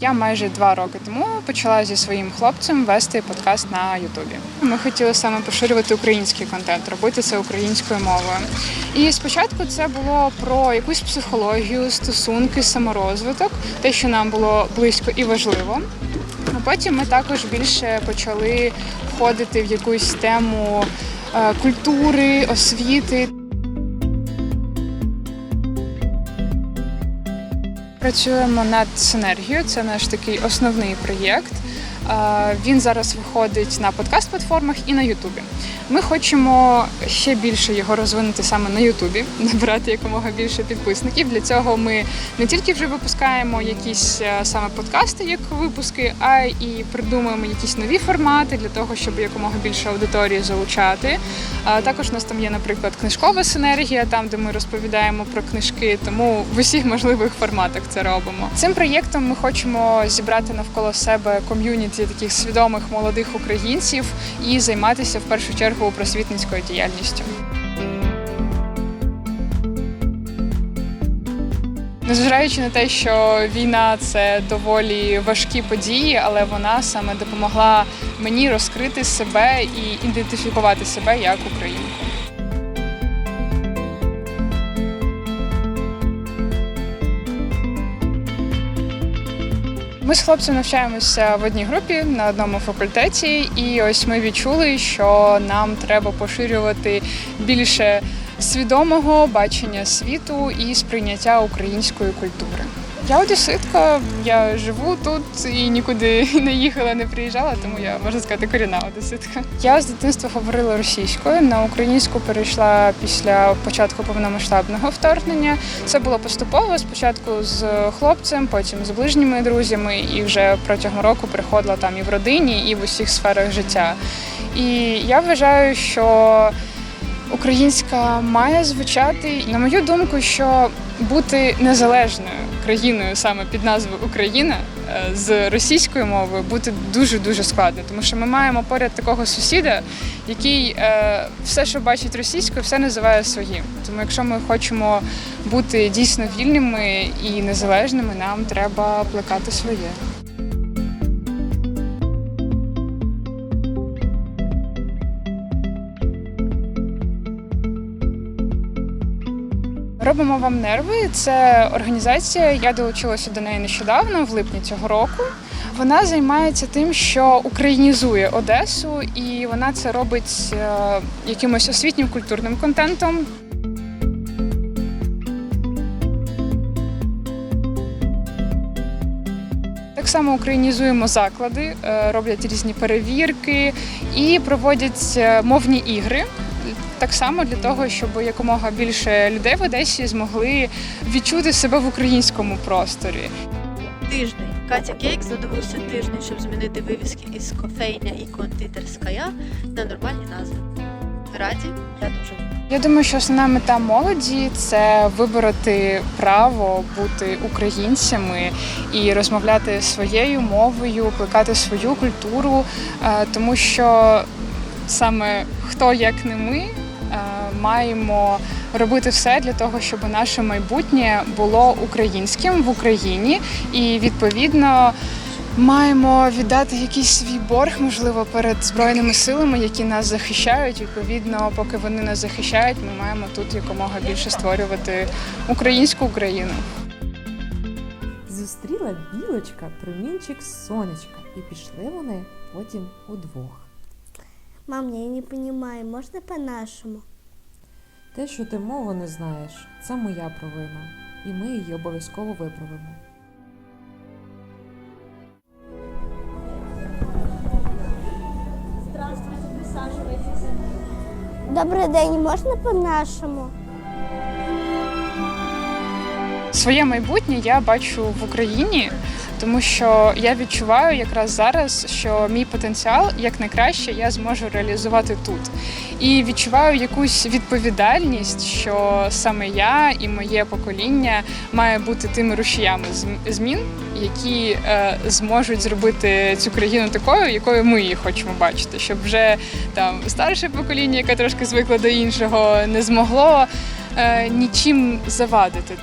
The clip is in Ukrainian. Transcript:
Я майже два роки тому почала зі своїм хлопцем вести подкаст на Ютубі. Ми хотіли саме поширювати український контент, робити це українською мовою. І спочатку це було про якусь психологію, стосунки, саморозвиток, те, що нам було близько і важливо. А потім ми також більше почали входити в якусь тему е, культури, освіти. Працюємо над синергією. Це наш такий основний проєкт. Він зараз виходить на подкаст-платформах і на Ютубі. Ми хочемо ще більше його розвинути саме на Ютубі, набирати якомога більше підписників. Для цього ми не тільки вже випускаємо якісь е, саме подкасти, як випуски, а і придумуємо якісь нові формати для того, щоб якомога більше аудиторії залучати. Також у нас там є, наприклад, книжкова синергія, там де ми розповідаємо про книжки, тому в усіх можливих форматах це робимо. Цим проєктом ми хочемо зібрати навколо себе ком'юніті таких свідомих молодих українців і займатися в першу чергу просвітницькою діяльністю. Незважаючи на те, що війна це доволі важкі події, але вона саме допомогла мені розкрити себе і ідентифікувати себе як українку. Ми з хлопцем навчаємося в одній групі на одному факультеті, і ось ми відчули, що нам треба поширювати більше свідомого бачення світу і сприйняття української культури. Я одеситка, я живу тут і нікуди не їхала, не приїжджала, тому я можна сказати корінна одеситка. Я з дитинства говорила російською, на українську перейшла після початку повномасштабного вторгнення. Це було поступово. Спочатку з хлопцем, потім з ближніми друзями, і вже протягом року приходила там і в родині, і в усіх сферах життя. І я вважаю, що українська має звучати. На мою думку, що бути незалежною країною саме під назвою Україна е, з російською мовою бути дуже дуже складно, тому що ми маємо поряд такого сусіда, який е, все, що бачить російською, все називає своїм. Тому, якщо ми хочемо бути дійсно вільними і незалежними, нам треба плекати своє. Робимо вам нерви. Це організація. Я долучилася до неї нещодавно, в липні цього року. Вона займається тим, що українізує Одесу, і вона це робить е, якимось освітнім культурним контентом. Так само українізуємо заклади, е, роблять різні перевірки і проводять е, мовні ігри. Так само для того, щоб якомога більше людей в Одесі змогли відчути себе в українському просторі. Тиждень. Катя Кейк знадобився тиждень, щоб змінити вивіски із кофейня і кондитерськая на нормальні назви. Раді, я дуже. Я думаю, що основна мета молоді це вибороти право бути українцями і розмовляти своєю мовою, плекати свою культуру, е, тому що саме хто як не ми е, маємо робити все для того, щоб наше майбутнє було українським в Україні, і відповідно. Маємо віддати якийсь свій борг, можливо, перед збройними силами, які нас захищають. Відповідно, поки вони нас захищають, ми маємо тут якомога більше створювати українську Україну. Зустріла білочка промінчик сонечка, і пішли вони потім удвох. Мам, я не понимаю, можно по-нашему? Те, що ти мову не знаєш, це моя провина, і ми її обов'язково виправимо. Добрий день, можна по-нашому? Своє майбутнє я бачу в Україні, тому що я відчуваю якраз зараз, що мій потенціал як найкраще я зможу реалізувати тут. І відчуваю якусь відповідальність, що саме я і моє покоління має бути тими рушіями змін, які е, зможуть зробити цю країну такою, якою ми її хочемо бачити, щоб вже там старше покоління, яке трошки звикло до іншого, не змогло е, нічим завадити.